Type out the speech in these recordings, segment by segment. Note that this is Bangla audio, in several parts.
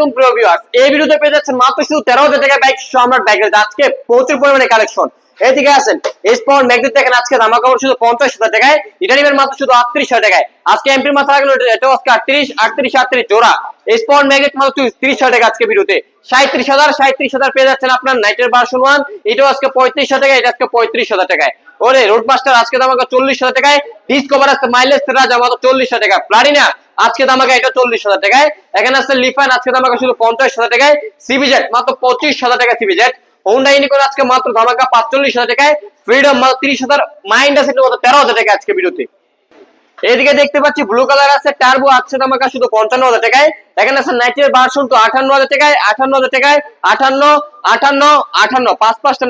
আলাইকুম প্রিয় ভিউয়ার্স এই ভিডিওতে পেয়ে যাচ্ছেন মাত্র শুধু তেরো হাজার টাকা বাইক সম্রাট আজকে প্রচুর পরিমাণে কালেকশন এদিকে ম্যাগনেট দেখেন আজকে শুধু পঞ্চাশ হাজার টাকায় এটা মাত্র শুধু আটত্রিশ হাজার টাকায়। আজকে এমপির মাথা লাগল এটা আজকে আটত্রিশ আটত্রিশ আটত্রিশ জোড়া। ম্যাগনেট মাত্র হাজার টাকা আজকে ভিডিওতে। সাঁত্রিশ হাজার সাঁত্রিশ হাজার পেয়ে যাচ্ছেন আপনার নাইটের ভার্সন ওয়ান এটাও আজকে পঁয়ত্রিশ হাজার টাকা এটা আজকে পঁয়ত্রিশ হাজার টাকায়। ওরে রোড মাস্টার আজকে চল্লিশ হাজার টাকায় ডিসকভার আসছে মাইলেজ রাজা, মাত্র চল্লিশ হাজার টাকা। প্লারিনা আজকে আগে এটা চল্লিশ হাজার টাকায়। এখানে আসছে লিফান, আজকে আগে শুধু পঞ্চাশ হাজার টাকায়। সিবিজেট মাত্র পঁচিশ হাজার টাকা সিবিজেট হোন্ডা আজকে হাজার হাজার। মাইন্ড আছে এদিকে দেখতে পাচ্ছি ব্লু কালার আছে শুধু পঞ্চান্ন হাজার আছে তো হাজার হাজার আঠান্ন পাঁচ পাঁচটা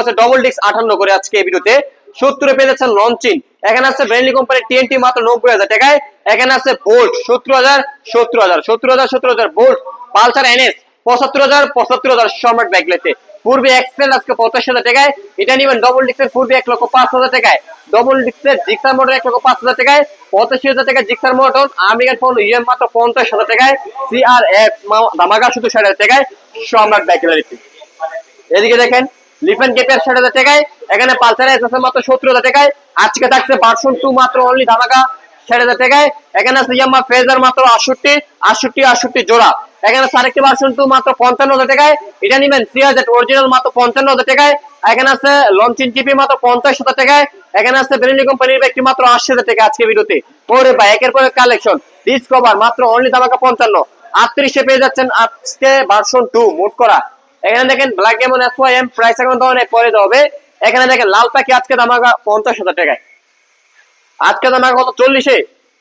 আছে ডবল ডিস্ক আঠান্ন করে আজকে ভিডিওতে। সত্তরে পেয়ে যাচ্ছেন লঞ্চিন এখানে আছে ব্রেন্ডলি কোম্পানির টিএনটি মাত্র নব্বই হাজার টাকায়। এখানে আছে বোল্ট সত্তর হাজার সত্তর হাজার সত্তর হাজার সত্তর হাজার বোল্ট পালসার এনএস পঁচাত্তর হাজার পঁচাত্তর হাজার সম্রাট ব্যাগলেতে পূর্বে এক্সেল আজকে পঞ্চাশ হাজার টাকায়, এটা নিবেন ডবল ডিক্সের পূর্বে এক লক্ষ পাঁচ হাজার টাকায়। ডবল ডিক্সের জিক্সার মোটর এক লক্ষ পাঁচ হাজার টাকায় পঁচাশি হাজার টাকা Gixxer motor American phone EM মাত্র পঞ্চাশ হাজার টাকায় সিআর এফ ধামাকা শুধু ষাট হাজার টাকায়, সম্রাট ব্যাগলেতে এদিকে দেখেন লিফেন গেটের ষাট হাজার টাকায় এখানে পালসার এস আছে মাত্র সত্তর হাজার টাকায়। আজকে থাকছে ভার্সন টু মাত্র অনলি ধামাকা ষাট হাজার টাকায়। এখানে আছে ইয়ামা ফেজার মাত্র আটষট্টি আটষট্টি আটষট্টি জোড়া। এখানে আরেকটি ভার্সন টু মাত্র পঞ্চান্ন হাজার টাকায়। এটা নিবেন থ্রি হাজার অরিজিনাল মাত্র পঞ্চান্ন হাজার টাকায়। এখানে আছে লঞ্চিন জিপি মাত্র পঞ্চাশ হাজার টাকায়। এখানে আছে বেরেলি কোম্পানির একটি মাত্র আশি হাজার টাকা আজকে বিরতি ওরে ভাই একের পর কালেকশন ডিসকভার মাত্র অনলি ধামাকা পঞ্চান্ন। আটত্রিশে পেয়ে যাচ্ছেন আজকে ভার্সন টু মোট করা। এখানে দেখেন black demon S Y M price এখন ধরনের পরে এখানে দেখেন লাল আজকে পঞ্চাশ হাজার টাকায়। আজকে কত? চল্লিশে।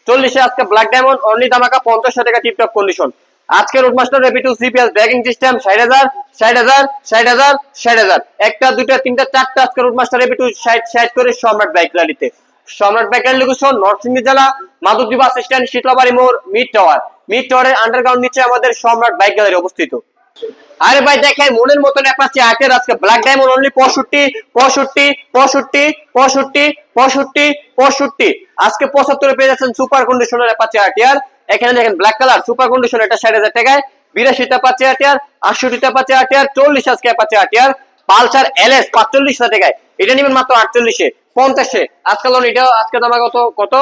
চল্লিশে আজকে ব্ল্যাক ডায়মন্ড অনলি পঞ্চাশ হাজার টাকা টিপটপ কন্ডিশন রেপি টু সিপিএস ব্যাগিং সিস্টেম ষাট হাজার ষাট হাজার ষাট হাজার ষাট হাজার। একটা, দুইটা, তিনটা, চারটা আজকে রুটমাস্টার রেপি টু ষাট করে সম্রাট বাইক র্যালিতে সম্রাট বাইক র্যালি লোকেশন নরসিংদী জেলা মাধবদ্বীপ বাস স্ট্যান্ড শীতলাবাড়ি মোড় মিড টাওয়ার মিড টাওয়ারের আন্ডারগ্রাউন্ড নিচে আমাদের সম্রাট বাইক গ্যালারি অবস্থিত। আরে ভাই দেখেন, মনের মতন অ্যাপাচি আজকে ব্ল্যাক ডায়মন্ড অনলি পঁয়ষট্টি পঁয়ষট্টি পঁয়ষট্টি পঁয়ষট্টি পঁয়ষট্টি পঁয়ষট্টি। আজকে পঁচাত্তরে পেয়ে যাচ্ছেন সুপার কন্ডিশনের অ্যাপাচি এখানে দেখেন ব্ল্যাক কালার সুপার কন্ডিশন এটা হাজার টাকায়। অ্যাপাচি আটিয়ার আটিয়ার চল্লিশ আজকে অ্যাপাচি আটিয়ার পালসার এলএস পাঁচচল্লিশ হাজার টাকায়। এটা নেবেন মাত্র আটচল্লিশে, পঞ্চাশে। আজকাল এটা আজকে দামা কত কত?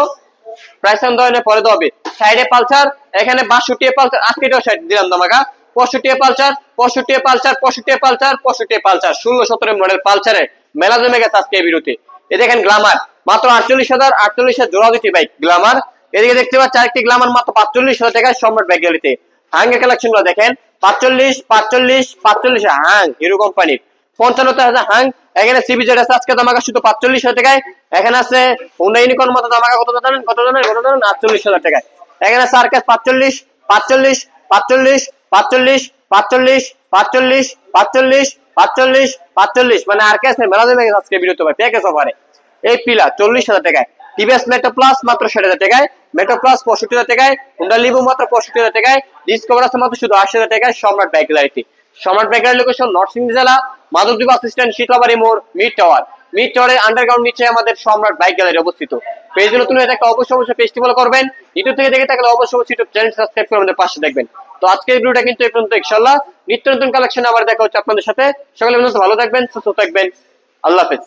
প্রাইস পরে দেবে সাইডে পালসার এখানে বাষট্টি পালসার আজকে এটাও সাইড দিলাম দামাকা। পঁয়ষট্টি পালসার পঁয়ষট্টি পালসার পঁয়ষট্টি পালসার পঁয়ষট্টি পালসার, ষোলো সতেরো মডেল পালসারে। মেলা জমে গেছে আজকে এই বিরতি এ দেখেন গ্লামার মাত্র আটচল্লিশ হাজার আটচল্লিশ হাজার জোড়া দুটি বাইক গ্লামার এদিকে দেখতে পাচ্ছি আরেকটি গ্লামার মাত্র পাঁচচল্লিশ হাজার টাকায় সম্রাট বাইক গ্যালিতে হাঙ্গের কালেকশনগুলো দেখেন, পাঁচচল্লিশ পাঁচচল্লিশ পাঁচচল্লিশ হাং হিরো কোম্পানির পঞ্চান্ন হাজার হাং এখানে সিবিজেড আছে, আজকে দামাকা শুধু পাঁচচল্লিশ হাজার টাকায়। এখানে আছে হুন্ডা মতো দামাকা কত জানেন কত জানেন কত জানেন, আটচল্লিশ হাজার টাকায়। এখানে সার্কাস পাঁচচল্লিশ পাঁচচল্লিশ পাঁচচল্লিশ পাঁচচল্লিশ পাঁচচল্লিশ পাঁচচল্লিশ পাঁচচল্লিশ পাঁচচল্লিশ পাঁচচল্লিশ। মানে আর মেলা দেবে আজকে বিরত হবে প্যাকেজ অফারে এই পিলা চল্লিশ হাজার টাকায়। টিভিএস মাত্র ষাট হাজার টাকায়। পঁয়ষট্টি হাজার টাকায়। হুন্ডা মাত্র পঁয়ষট্টি হাজার টাকায়। ডিসকভার আছে মাত্র শুধু আশি হাজার টাকায় সম্রাট বাইক লাইটি সম্রাট বাইক লোকেশন জেলা মাধবদ্বীপ আসিস্ট্যান্ট শীতলাবাড়ি মোড় মিড টাওয়ার মিড টাওয়ারের আন্ডারগ্রাউন্ড নিচে আমাদের সম্রাট বাইক গ্যালারি অবস্থিত। পেজ নতুন থাকলে অবশ্যই অবশ্যই পেজটি করবেন। ইউটিউব থেকে দেখে থাকলে অবশ্যই ইউটিউব চ্যানেল সাবস্ক্রাইব করে আমাদের পাশে দেখবেন। তো আজকের ভিডিওটা কিন্তু এই পর্যন্ত ইনশাল্লাহ নিত্য নতুন কালেকশন আবার দেখা হচ্ছে আপনাদের সাথে। সকলে ভালো থাকবেন, সুস্থ থাকবেন। আল্লাহ হাফেজ।